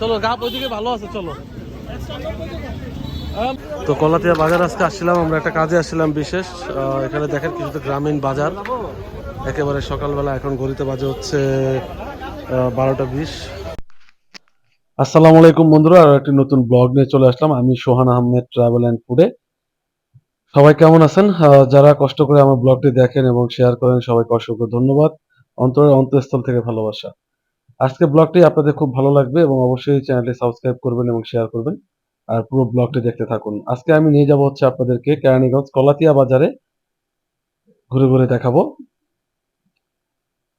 চলো ওইদিকে ভালো আছে, চলো। তো কলাতিয়া বাজার আজকে আসছিলাম, আমরা একটা কাজে আসছিলাম বিশেষ। এখানে দেখেন কিছু তো গ্রামীণ বাজার। একেবারে সকালবেলা এখন ঘড়িতে বাজে হচ্ছে বারোটা বিশ। আসসালামু আলাইকুম বন্ধুরা, আর একটি নতুন ব্লগ নিয়ে চলে আসলাম। আমি সোহান আহমেদ ট্রাভেল অ্যান্ড ফুডে সবাই কেমন আছেন? যারা কষ্ট করে আমার ব্লগটি দেখেন এবং শেয়ার করেন, সবাইকে অসংখ্য ধন্যবাদ। অন্তরের অন্তঃস্থল থেকে ভালোবাসা। আজকে ব্লগটি আপনাদের খুব ভালো লাগবে এবং অবশ্যই চ্যানেলটি সাবস্ক্রাইব করবেন এবং শেয়ার করবেন। আর পুরো ব্লগটি দেখতে থাকুন। আজকে আমি নিয়ে যাব হচ্ছে আপনাদেরকে কেরানীগঞ্জ কলাতিয়া বাজারে ঘুরে ঘুরে দেখাবো।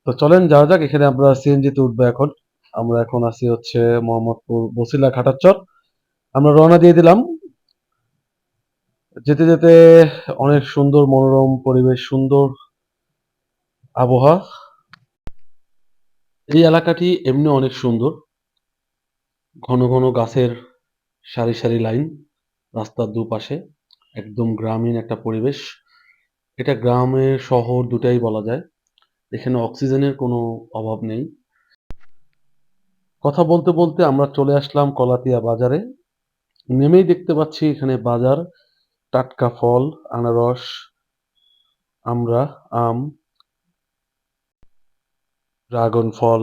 তো চলেন যাওয়া যাক, এখানে আমরা সিএনজিতে উঠবো এখন। আমরা এখন আছি হচ্ছে মোহাম্মদপুর বসিলা ঘাটারচর আমরা রওনা দিয়ে দিলাম। যেতে যেতে অনেক সুন্দর মনোরম পরিবেশ, সুন্দর আবহাওয়া। এই এলাকাটি এমনি অনেক সুন্দর। ঘন ঘন গাছের সারি সারি লাইন রাস্তার দুপাশে, একদম গ্রামীণ একটা পরিবেশ। এটা গ্রামের শহর দুটাই বলা যায়। এখানে অক্সিজেনের কোনো অভাব নেই। কথা বলতে বলতে আমরা চলে আসলাম কলাতিয়া বাজারে। নেমেই দেখতে পাচ্ছি এখানে বাজার, টাটকা ফল, আনারস, আমরা, আম ড্রাগন ফল।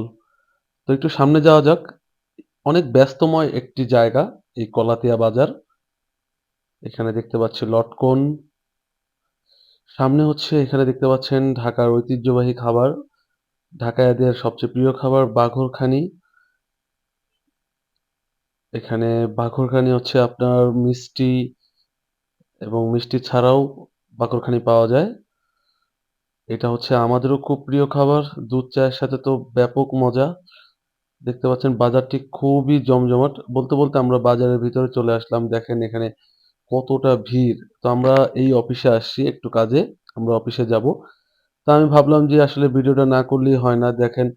তো একটু সামনে যাওয়া যাক। অনেক ব্যস্তময় একটি জায়গা, এই কলাতিয়া বাজার। এখানে দেখতে পাচ্ছি লটকন। সামনে হচ্ছে এখানে দেখতে পাচ্ছেন ঢাকার ঐতিহ্যবাহী খাবার। ঢাকায়াদের সবচেয়ে প্রিয় খাবার বাঘরখানি। এখানে বাঘরখানি হচ্ছে আপনার মিষ্টি এবং মিষ্টি ছাড়াও বাকরখানি পাওয়া যায়। এটা হচ্ছে আমাদেরও খুব প্রিয় খাবার। দুধ, চায়ের সাথে তো ব্যাপক মজা। দেখতে পাচ্ছেন বাজারটি খুবই জমজমাট। বলতে বলতে আমরা বাজারের ভিতরে চলে আসলাম। দেখেন এখানে কতটা ভিড়। তো আমরা এই অফিসে আসছি একটু কাজে। আমরা অফিসে যাব। তা আমি ভাবলাম যে আসলে ভিডিওটা না করলেই হয় না। দেখেন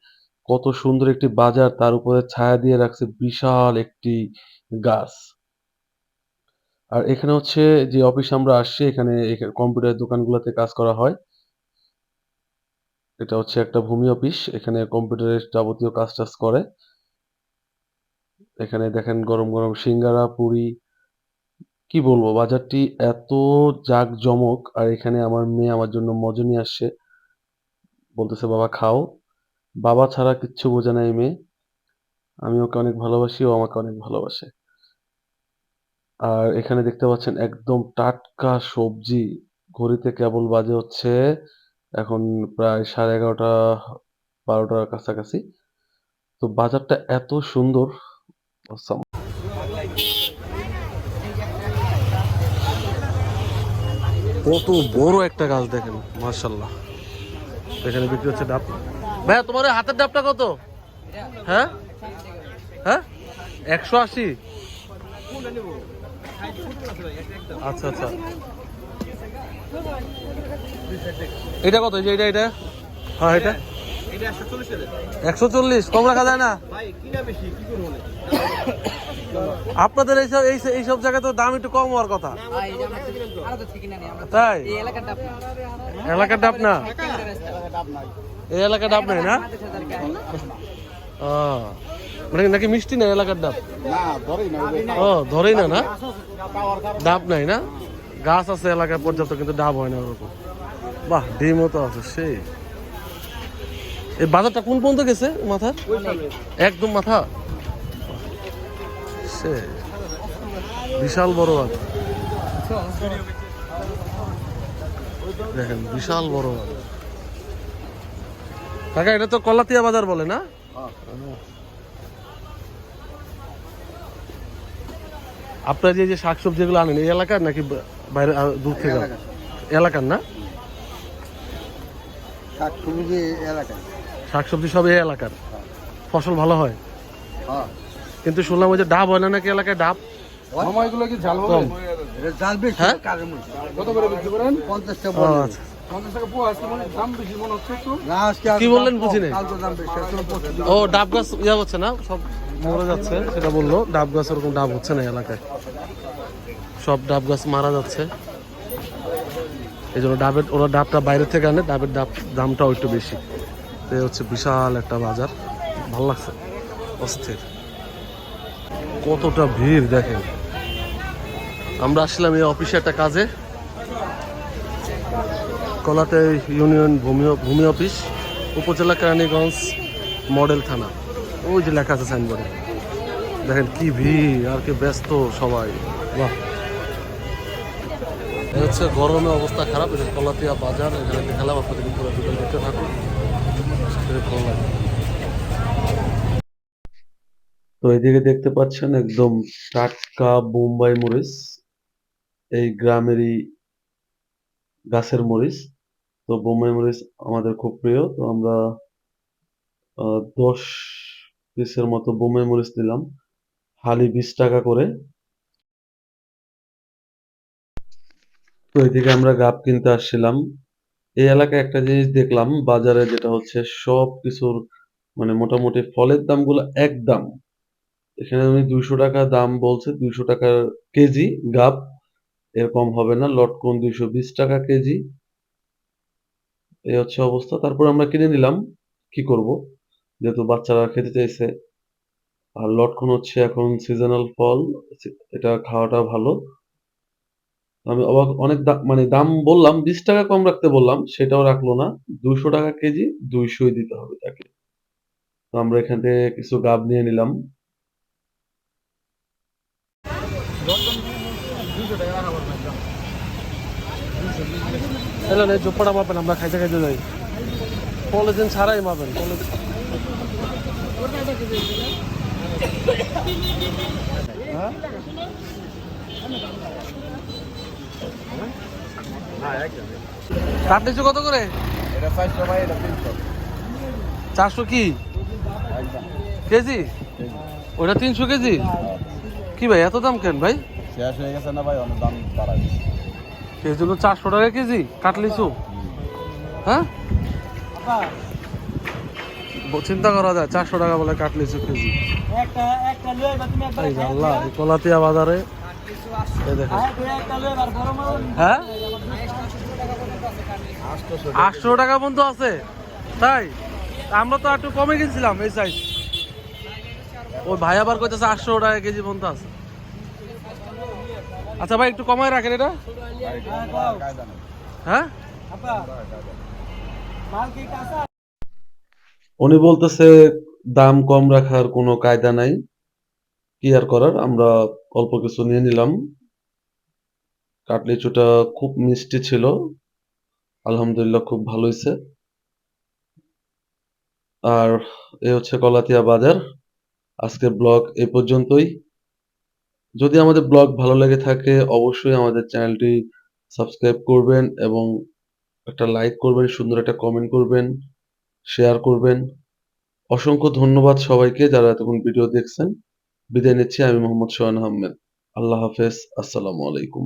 কত সুন্দর একটি বাজার। তার উপরে ছায়া দিয়ে রাখছে বিশাল একটি গাছ। আর এখানে হচ্ছে যে অফিস আমরা আসছি, এখানে কম্পিউটার দোকানগুলোতে কাজ করা হয়। এটা হচ্ছে একটা ভূমি অফিস, এখানে কম্পিউটারের যাবতীয় কাজ টাজ করে। এখানে দেখেন গরম গরম সিঙ্গারা, পুরি, কি বলব, বাজারটি এত জাঁকজমক, আর এখানে আমার মেয়ে আমার জন্য মজা নিয়ে আসছে। বলতেছে, বাবা, খাও। বাবা ছাড়া কিচ্ছু বোঝে না এই মেয়ে। আমি ওকে অনেক ভালোবাসি, ও আমাকে অনেক ভালোবাসে। আর এখানে দেখতে পাচ্ছেন একদম টাটকা সবজি। ঘড়িতে কেবল বাজে হচ্ছে এখন প্রায় সাড়ে এগারোটা, বারোটার কাছাকাছি। তো বাজারটা এত সুন্দর। কত বড় একটা গাছ দেখেন মার্শাল্লাহ এখানে বিক্রি হচ্ছে ডাব। ভাইয়া, তোমার হাতের ডাবটা কত? হ্যাঁ? হ্যাঁ? একশো আশি? আচ্ছা আচ্ছা। এটা কত? এই যে এটা এটা? হ্যাঁ এটা। একশো চল্লিশ? কম রাখা যায় না? আপনাদের এইসব এই এইসব জায়গায় তো দাম একটু কম হওয়ার কথা। তাই? এলাকার ডাব না। এই এলাকার ডাব নাই না? মানে নাকি মিষ্টি না এলাকার ডাব? ও ধরেই না না? ডাব নাই না? গাছ আছে এলাকায় পর্যাপ্ত কিন্তু ডাব হয় না ওরকম। বাহ ডিমও তো আছে সেই। এই বাজারটা কোন পর্যন্ত গেছে মাথার একদম মাথা? সে বিশাল বড় বাজার। দেখেন বিশাল বড় বাজার। কাকা এটা তো কলাতিয়া বাজার বলে না? আপনার যে শাকসবজি যেগুলো আনেন এই এলাকার নাকি বাইরে দূর থেকে? এলাকার না? শাকসবজি এলাকায়। শাকসবজি সব এই এলাকার। ফসল ভালো হয়? হ্যাঁ। কিন্তু শুনলাম ওই যে ডাব হয় না নাকি এলাকায় ডাব? সময়গুলো কি ঝাল কম। এটা বেশি হ্যাঁ? কাজের মধ্যে। কত করে বিক্রি করেন? পঞ্চাশ টাকা ও, বলে। আচ্ছা। মানে দাম বেশি মনে হচ্ছে একটু। না আজকে আর কি বললেন বুঝি নাই। ও ডাব গাছ ইয়া হচ্ছে না? সব মরে যাচ্ছে সেটা বলল। ডাব গাছ ওরকম ডাব হচ্ছে না এলাকায়। সব ডাব গাছ মারা যাচ্ছে। এই জন্য ডাবের, ওরা ডাবটা বাইরে থেকে আনে, ডাবের ডাব দামটাও একটু বেশি। তো হচ্ছে বিশাল একটা বাজার। ভালো লাগছে। অস্থির। কতটা ভিড় দেখেন। আমরা আসলাম এই অফিসে একটা কাজে। কলাতে ইউনিয়ন ভূমি ভূমি অফিস, উপজেলা কেরানীগঞ্জ মডেল থানা। ওই যে লেখা আছে সাইনবোর্ডে। দেখেন কি ভিড়, আর কি ব্যস্ত সবাই। বাহ। হচ্ছে গরমে অবস্থা খারাপ, এটা কলাতিয়া বাজার, এখানে দেখালাম আপনাদের পুরো ভিডিও দেখতে থাকুন। ভালো লাগে। তো এদিকে দেখতে পাচ্ছেন একদম টাটকা বোম্বাই মরিচ, এই গ্রামেরই গাছের মরিচ। তো বোম্বাই মরিচ আমাদের খুব প্রিয়, তো আমরা দশ পিসের মতো বোম্বাই মরিচ নিলাম। হালি বিশ টাকা করে। তো এদিকে আমরা গাব কিনতে আসছিলাম। এই এলাকায় একটা জিনিস দেখলাম, বাজারে যেটা হচ্ছে সব কিছুর মানে মোটামুটি ফলের দামগুলো এক দাম এখানে আমি দুইশো টাকা দাম বলছে, দুইশো টাকার কেজি গাব। এরকম হবে না, লটকন দুইশো বিশ টাকা কেজি। এই হচ্ছে অবস্থা। তারপর আমরা কিনে নিলাম। কি করব? যেহেতু বাচ্চারা খেতে চাইছে। আর লটকন হচ্ছে এখন সিজনাল ফল। এটা খাওয়াটা ভালো। আমি অবাক, অনেক মানে দাম বললাম, বিশ টাকা কম রাখতে বললাম, সেটাও রাখল না। দুইশো টাকা কেজি, দুইশোই দিতে হবে তাকে। তো আমরা এখান থেকে কিছু গাব নিয়ে নিলাম। এলো না জোপাটা পাবেন আমরা খাইতে খাইতে যাই। পলিথিন ছাড়াই পাবেন পলিথিন কাটলিচু কত করে? এটা চারশো ভাই এটা তিনশো। চারশো কি? কেজি? ওটা তিনশো কেজি? কি ভাই এত দাম কেন ভাই? শেষ হয়ে গেছে না ভাই অনেক দাম বাড়াই এই জন্য চারশো টাকা কেজি কাটলিচু হ্যাঁ? চিন্তা করা যায় চারশো টাকা বলে কাটলিচু কেজি। একটা একটা লয়ে বা তুমি একবার এই যে আল্লাহ কলাতিয়া বাজারে হ্যাঁ? আটশো টাকা পর্যন্ত আছে। তাই? আমরা তো একটু কমে কিনছিলাম এই সাইজ ওই ভাই আবার কইতেছে আটশো টাকা কেজি পর্যন্ত আছে। আচ্ছা ভাই, একটু কমায় রাখেন এটা। হ্যাঁ? উনি বলতেছে দাম কম রাখার কোনো কায়দা নাই। কি আর করার আমরা অল্প কিছু নিয়ে নিলাম। কাটলিচুটা খুব মিষ্টি ছিল। আলহামদুলিল্লাহ খুব ভালো হয়েছে আর এ হচ্ছে কলাতিয়া বাজার। আজকে ব্লগ এ পর্যন্তই। যদি আমাদের ব্লগ ভালো লেগে থাকে, অবশ্যই আমাদের চ্যানেলটি সাবস্ক্রাইব করবেন এবং একটা লাইক করবেন, সুন্দর একটা কমেন্ট করবেন, শেয়ার করবেন। অসংখ্য ধন্যবাদ সবাইকে যারা এতক্ষণ ভিডিও দেখছেন। বিদায় নিচ্ছি আমি মোহাম্মদ সোহান আহমেদ আল্লাহ হাফেজ আসসালামু আলাইকুম